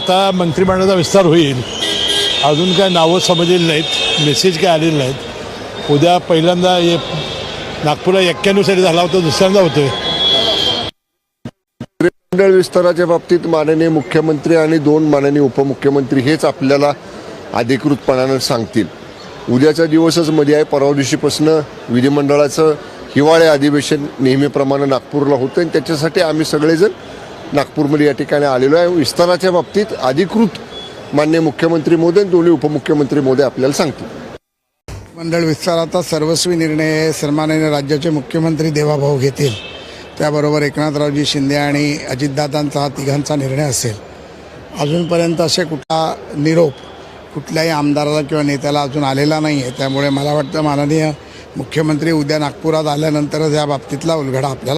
आता मंत्रिमंडळाचा विस्तार होईल. अजून काय नावं समजलेली नाहीत. मेसेज काय आलेले नाहीत. उद्या पहिल्यांदा हे नागपूरला एक्क्याण्णव झाला होता दुसऱ्यांदा होतोय. मंत्रिमंडळ विस्ताराच्या बाबतीत माननीय मुख्यमंत्री आणि दोन माननीय उपमुख्यमंत्री हेच आपल्याला अधिकृतपणानं सांगतील. उद्याचा दिवसच मध्ये आहे परवा दिवशीपासून विधिमंडळाचं हिवाळे अधिवेशन नेहमीप्रमाणे नागपूरला होतं आणि त्याच्यासाठी आम्ही सगळेजण नागपूरमध्ये या ठिकाणी आलेलो आहे. विस्ताराच्या बाबतीत अधिकृत मान्य मुख्यमंत्री मोदी आणि दोन्ही उपमुख्यमंत्री मोदी आपल्याला सांगतील. मंडळ विस्ताराचा सर्वस्वी निर्णय हे सन्माननीय राज्याचे मुख्यमंत्री देवाभाऊ घेतील. त्याबरोबर एकनाथरावजी शिंदे आणि अजितदादांचा हा तिघांचा निर्णय असेल. अजूनपर्यंत असे कुठला निरोप कुठल्याही आमदाराला किंवा नेत्याला अजून आलेला नाही आहे त्यामुळे मला वाटतं माननीय मुख्यमंत्री उद्या नागपुरात आल्यानंतरच या बाबतीतला उलगडा आपल्याला